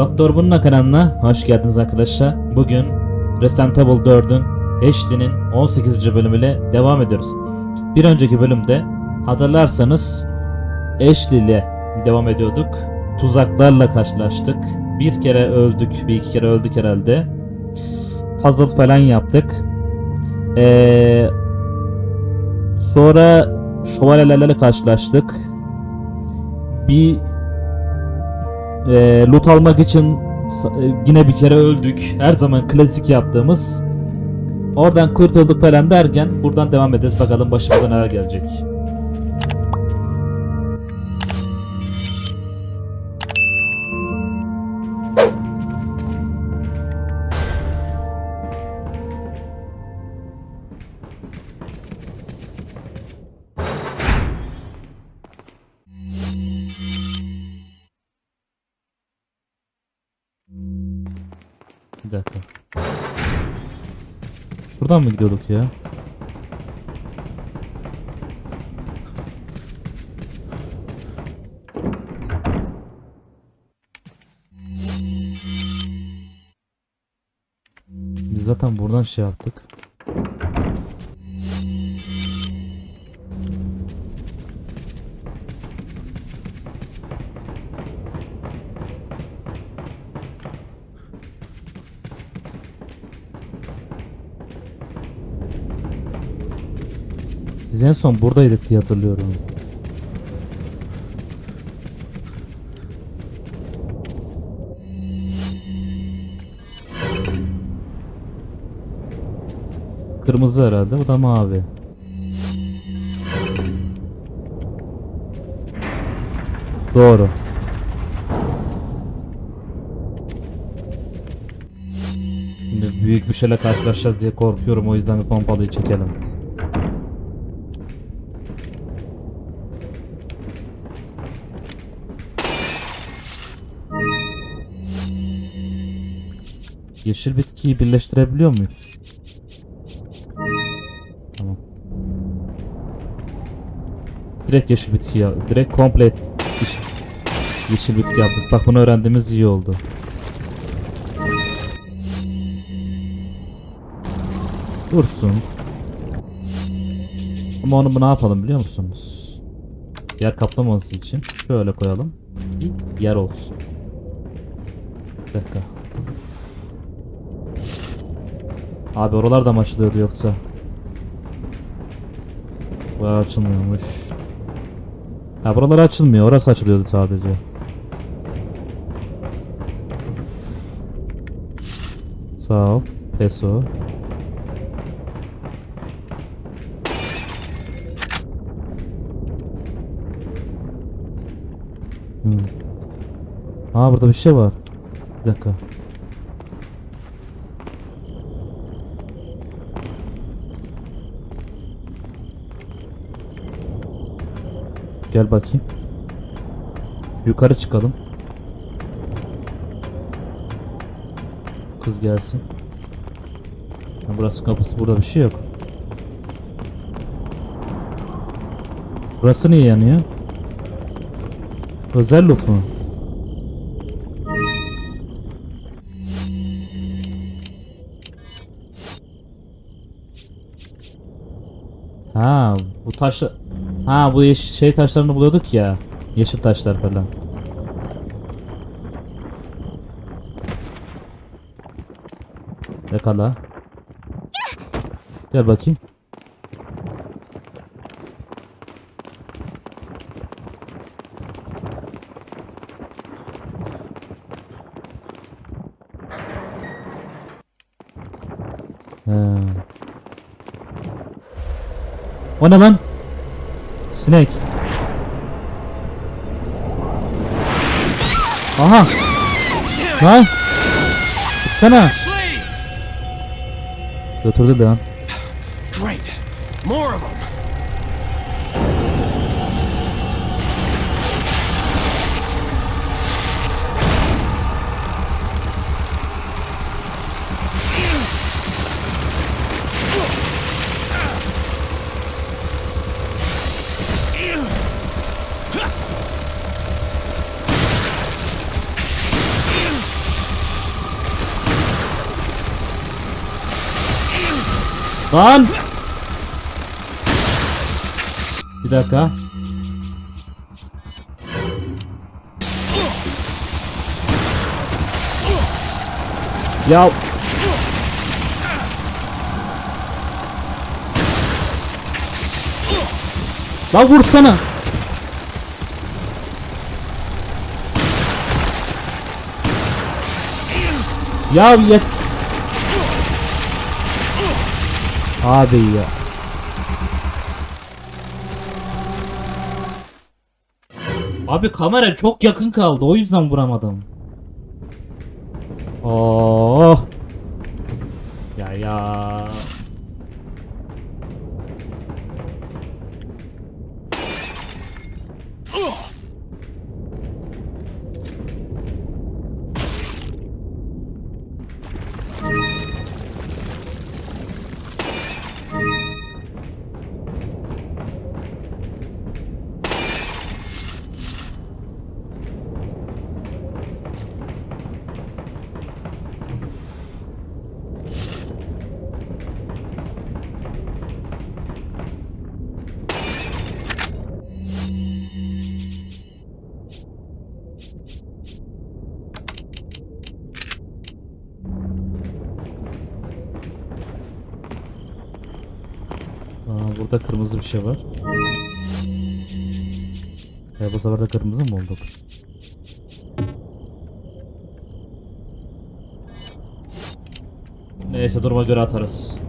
Doktor Bununla kanalına hoş geldiniz arkadaşlar. Bugün Resident Evil 4'ün HD'nin 18. bölümüyle devam ediyoruz. Bir önceki bölümde hatırlarsanız Ashley ile devam ediyorduk. Tuzaklarla karşılaştık. Bir kere öldük, bir iki kere öldük herhalde. Puzzle falan yaptık. Ee, sonra şövalyelerle karşılaştık. Bir e, loot almak için e, yine bir kere öldük. Her zaman klasik yaptığımız. Oradan kurtulduk falan derken buradan devam edeceğiz. Bakalım başımıza neler gelecek. Buradan mı gidiyorduk ya? Biz zaten buradan şey yaptık. Biz en son buradaydık diye hatırlıyorum. Kırmızı herhalde, bu da mavi. Doğru. Şimdi büyük bir şeyle karşılaşacağız diye korkuyorum o yüzden bir pompalıyı çekelim. Yeşil bitkiyi birleştirebiliyor muyuz? Tamam. Direkt yeşil bitki ya. Direkt komple yeşil, bitki yaptık. Bak bunu öğrendiğimiz iyi oldu. Dursun. Ama onu ne yapalım biliyor musunuz? Yer kaplamaması için şöyle koyalım. Yer olsun. Bir dakika. Abi oralar da mı açılıyordu yoksa? Bu açılmıyormuş. Ha buralar açılmıyor. Orası açılıyordu sadece. Sağ ol. Peso. Hmm. Aa burada bir şey var. Bir dakika. Gel bakayım. Yukarı çıkalım. Kız gelsin. Ha, burası kapısı burada bir şey yok. Burası niye yanıyor? Özel loot mu? Ha bu taşla Ha bu yeş- şey taşlarını buluyorduk ya. Yeşil taşlar falan. Yakala. Gel bakayım. He. O ne lan? Sinek. Aha. Lan. Çıksana. Götürdü lan. Great. More of them. Lan! Bir dakika. Ya Lan vursana. Ya yet. Abi ya. Abi kamera çok yakın kaldı. O yüzden vuramadım. Oh. Ya ya. Burada kırmızı bir şey var. Ya bu sefer de kırmızı mı olduk? Neyse duruma göre atarız.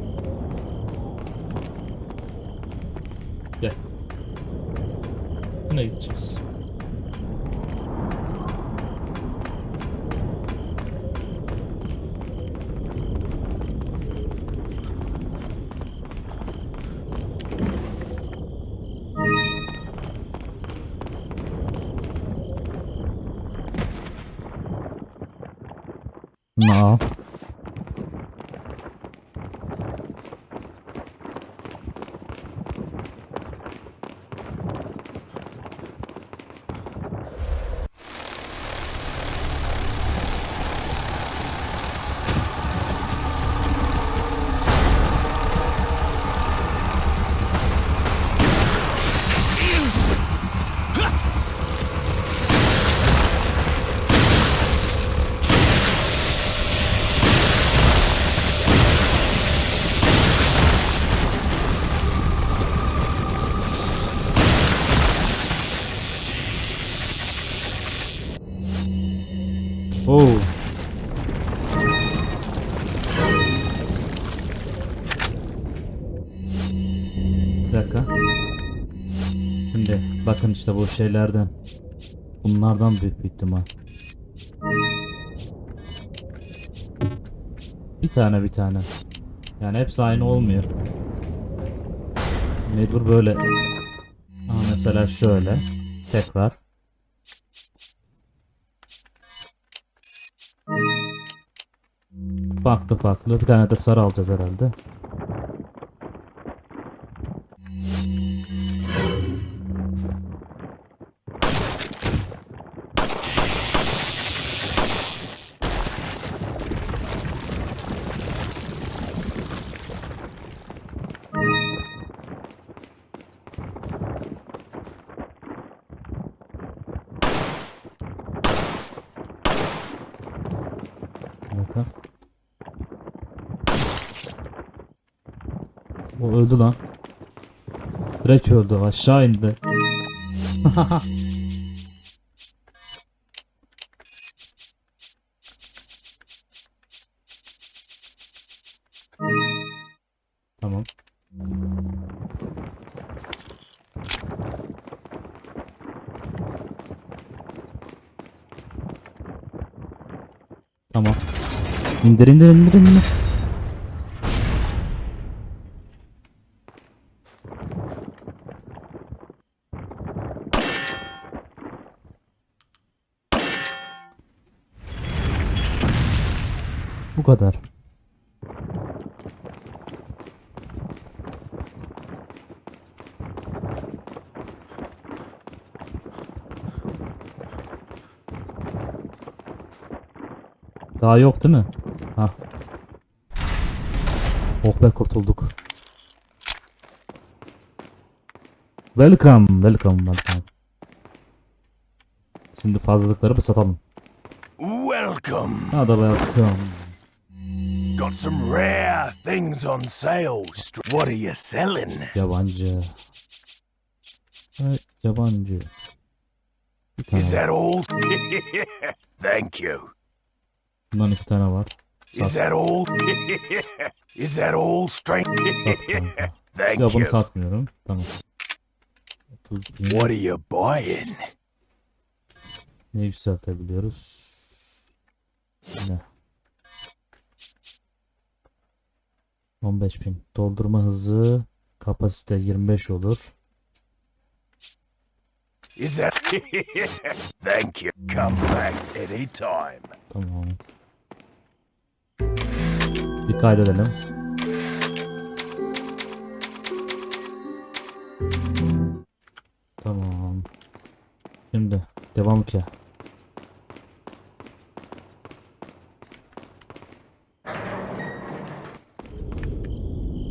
啊 Oh. Bir dakika. Şimdi bakın işte bu şeylerden. Bunlardan büyük bir ihtimal. Bir tane bir tane. Yani hepsi aynı olmuyor. Mecbur böyle. Ama mesela şöyle. Tekrar. Farklı farklı. Bir tane de sarı alacağız herhalde. Öldü lan. Direkt öldü aşağı indi. tamam. Tamam. İndir indir indir indir. kadar. Daha yok değil mi? Ha. Oh be kurtulduk. Welcome, welcome, welcome. Şimdi fazlalıkları bir satalım. Welcome. Hadi welcome. Got some rare things on sale. What are you selling? Yabancı. Evet, yabancı. Is that all? Thank you. Bundan iki tane var. Is that all? Is that all? Sat kanka. Thank Ya bunu you. satmıyorum. Tamam. 30 bin. What are you buying? Ne yükseltebiliyoruz? Ne? 15 bin. Doldurma hızı kapasite 25 olur. Is that? Thank you. Come back anytime. Tamam. Bir kaydedelim. Tamam. Şimdi devam ki.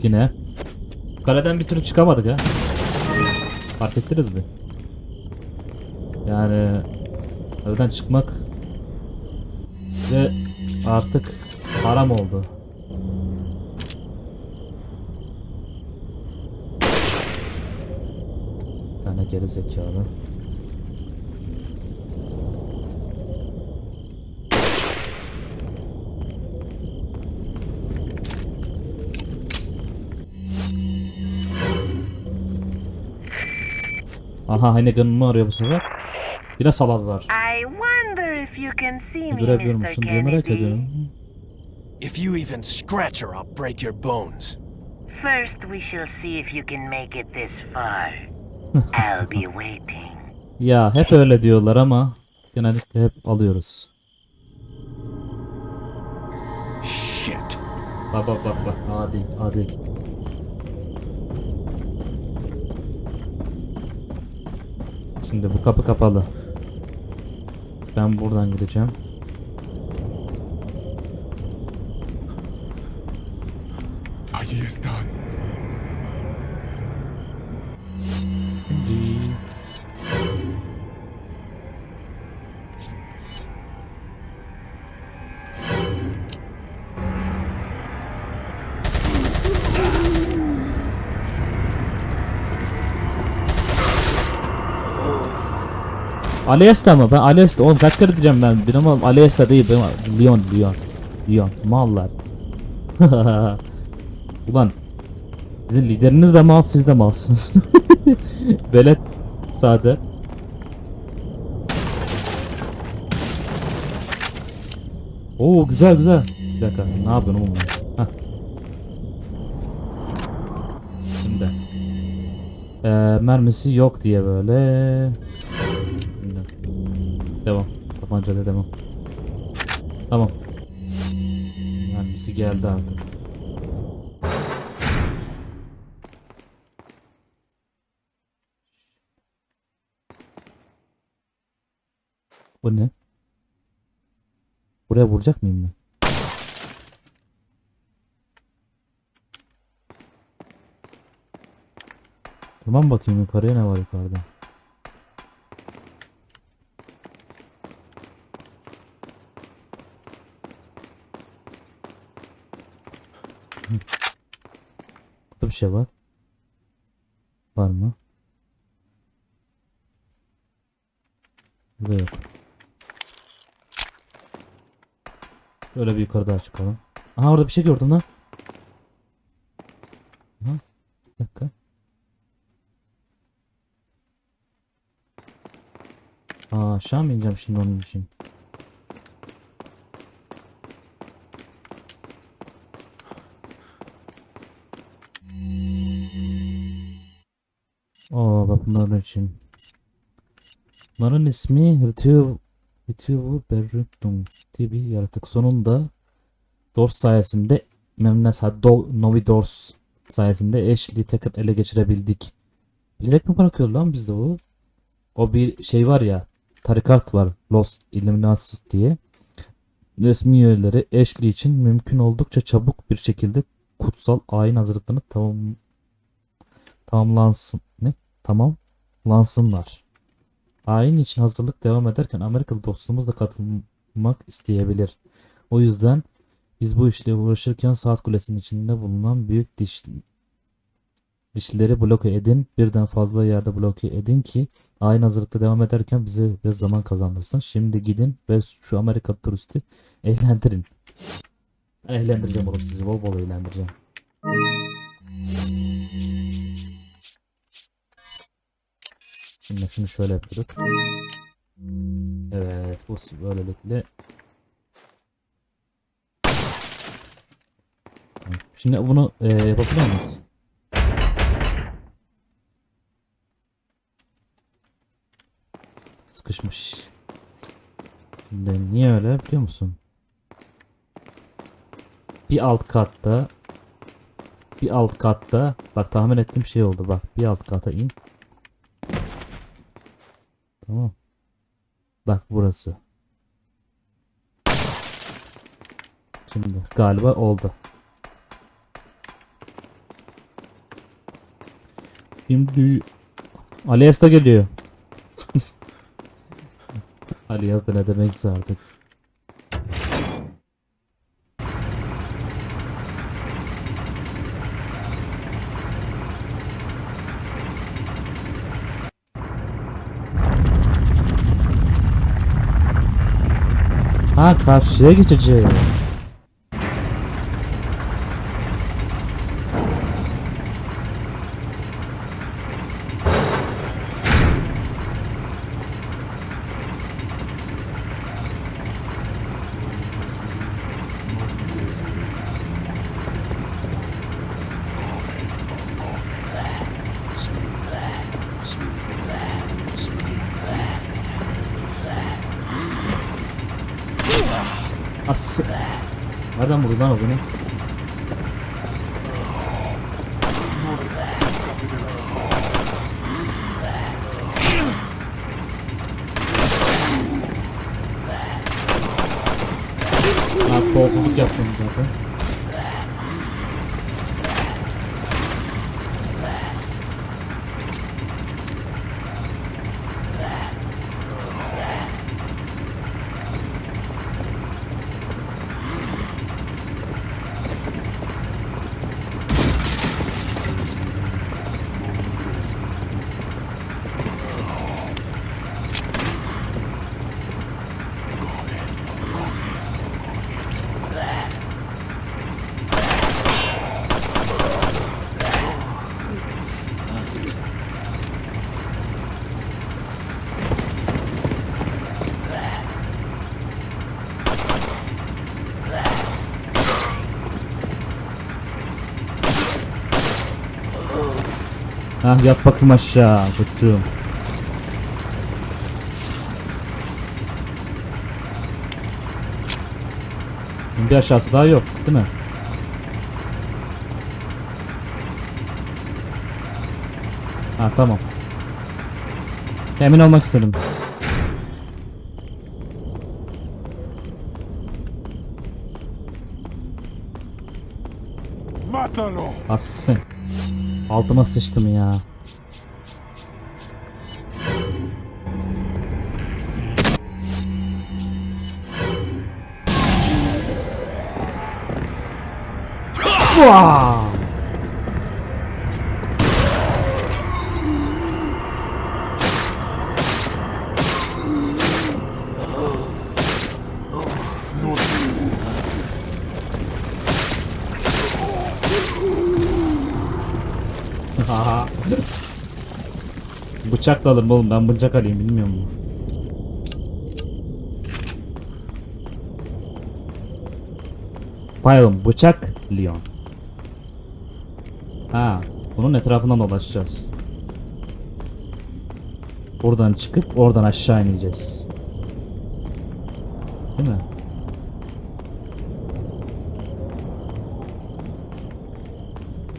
Yine. Kaleden bir türlü çıkamadık ha. Fark ettiniz mi? Yani kaleden çıkmak ve artık haram oldu. Bir tane geri zekalı. Aha Heineken'ımı arıyor bu sefer. Yine saladılar. I wonder if you can see me, Görebiliyor Mr. musun diye merak Kennedy. ediyorum. If you even scratch her, I'll break your bones. First, we shall see if you can make it this far. I'll be waiting. Ya hep öyle diyorlar ama genellikle hep alıyoruz. Shit. Bak bak bak bak adi adi. Şimdi bu kapı kapalı. Ben buradan gideceğim. Allí están. Aliesta mı? Ben Aliesta. Oğlum kaç kere diyeceğim ben. Benim oğlum Aliesta değil. Benim Leon, Leon. Leon. Mallar. Ulan. Sizin lideriniz de mal, siz de malsınız. Velet sade. Oo güzel güzel. Bir dakika ne yapıyorsun oğlum? Heh. Şimdi. Ee, mermisi yok diye böyle. Devam. Tabancayla devam. Tamam. Mermisi geldi artık. Bu ne? Buraya vuracak mıyım ben? Tamam bakayım yukarıya ne var yukarıda. Şey var. Var mı? Burada yok. Böyle bir yukarı daha çıkalım. Aha orada bir şey gördüm lan. Aha. Bir dakika. Aa aşağı mı ineceğim şimdi onun için? Bunların için. Bunların ismi Retrieve Retriever Berruttum diye bir yaratık. Sonunda Dors sayesinde Memnes Do Novi Dors sayesinde Ashley'i tekrar ele geçirebildik. Bilerek mi bırakıyor lan bizde bu? O bir şey var ya tarikat var Los Illuminatus diye. Resmi üyeleri Ashley için mümkün oldukça çabuk bir şekilde kutsal ayin hazırlıklarını tamam tamamlansın ne? Tamam. Lansınlar. Ayin için hazırlık devam ederken Amerikalı dostumuz da katılmak isteyebilir. O yüzden biz bu işle uğraşırken saat kulesinin içinde bulunan büyük diş dişleri bloke edin. Birden fazla yerde bloke edin ki ayin hazırlıkta devam ederken bize biraz zaman kazandırsın. Şimdi gidin ve şu Amerika turisti eğlendirin. Eğlendireceğim oğlum sizi bol bol eğlendireceğim. Şimdi şunu şöyle yapıyorduk. Evet bu böylelikle Şimdi bunu e, yapabiliyor muyuz? Sıkışmış. Şimdi niye öyle biliyor musun? Bir alt katta bir alt katta bak tahmin ettiğim şey oldu bak bir alt kata in Tamam. Bak burası. Şimdi galiba oldu. Şimdi Alias da geliyor. Alias da ne demekse artık. Ha karşıya geçeceğiz. Ha kolsuzluk yaptım zaten. Ha yat bakayım aşağı koçum. Bir aşağısı daha yok değil mi? Ha tamam. Emin olmak istedim. ¡Mátalo! Assın. Altıma sıçtım ya. Vaa! Bıçak da alırım oğlum ben bıçak alayım bilmiyor musun? Bayılım bıçak Leon. Ha, bunun etrafından dolaşacağız. Buradan çıkıp oradan aşağı ineceğiz. Değil mi?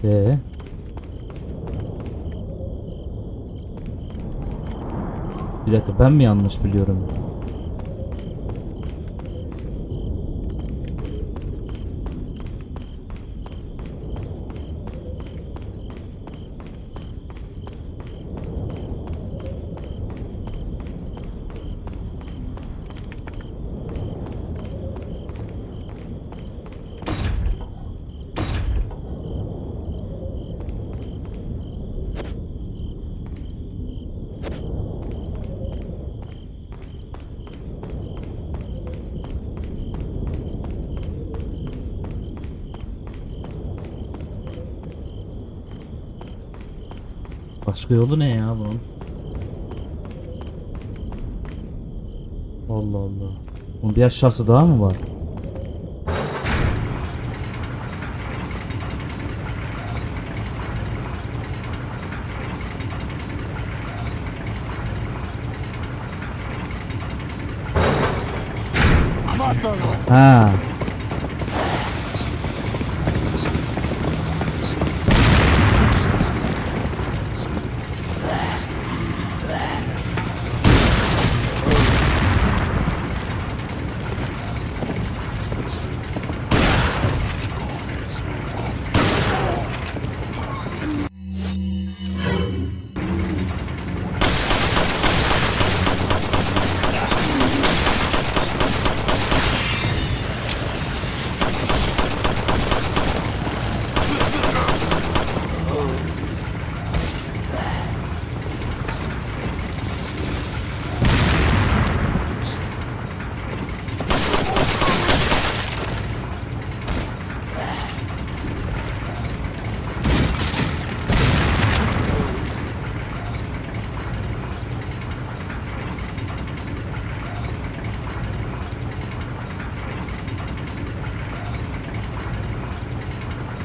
Ee, bir dakika ben mi yanlış biliyorum? Başka yolu ne ya bunun? Allah Allah. Bunun bir aşağısı daha mı var? Ha.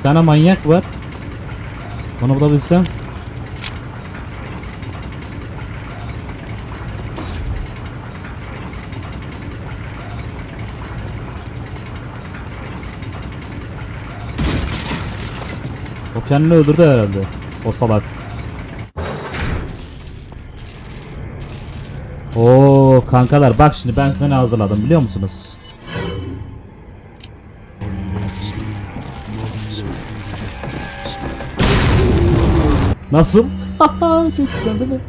Tane manyak var. Onu bulabilsem. O kendini öldürdü herhalde. O salak. Oo kankalar bak şimdi ben size ne hazırladım biliyor musunuz? Nasıl? Çok güzel değil mi?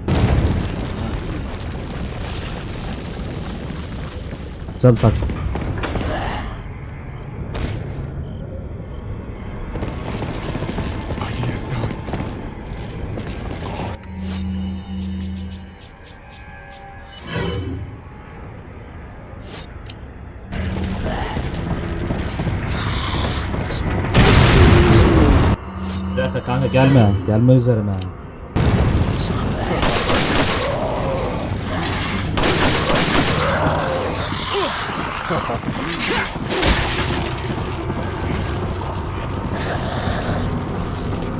Güzel tak. Gelme. Gelme.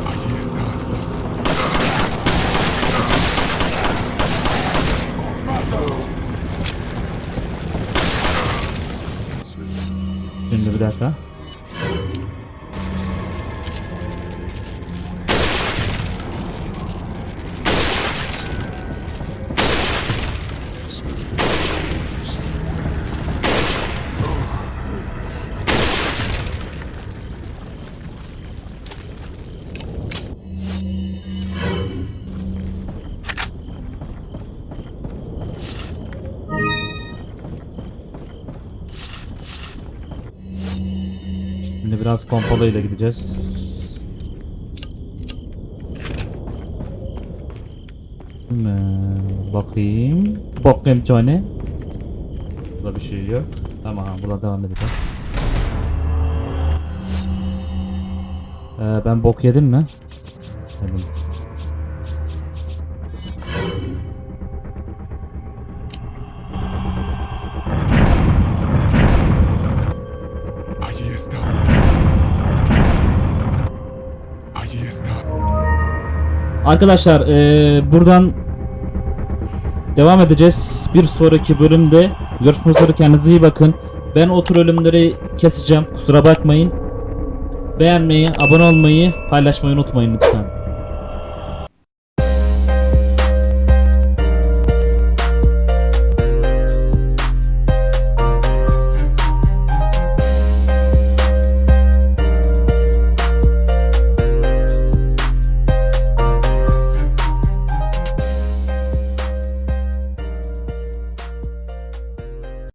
Allí están. Şimdi bir dakika. Biraz pompalıyla gideceğiz. Şimdi bakayım. Bakayım Johnny. Burada bir şey yok. Tamam burada devam edeceğiz. Ee, ben bok yedim mi? Yedim. Arkadaşlar eee, buradan devam edeceğiz. Bir sonraki bölümde görüşmek üzere kendinize iyi bakın. Ben o tür ölümleri keseceğim. Kusura bakmayın. Beğenmeyi, abone olmayı, paylaşmayı unutmayın lütfen.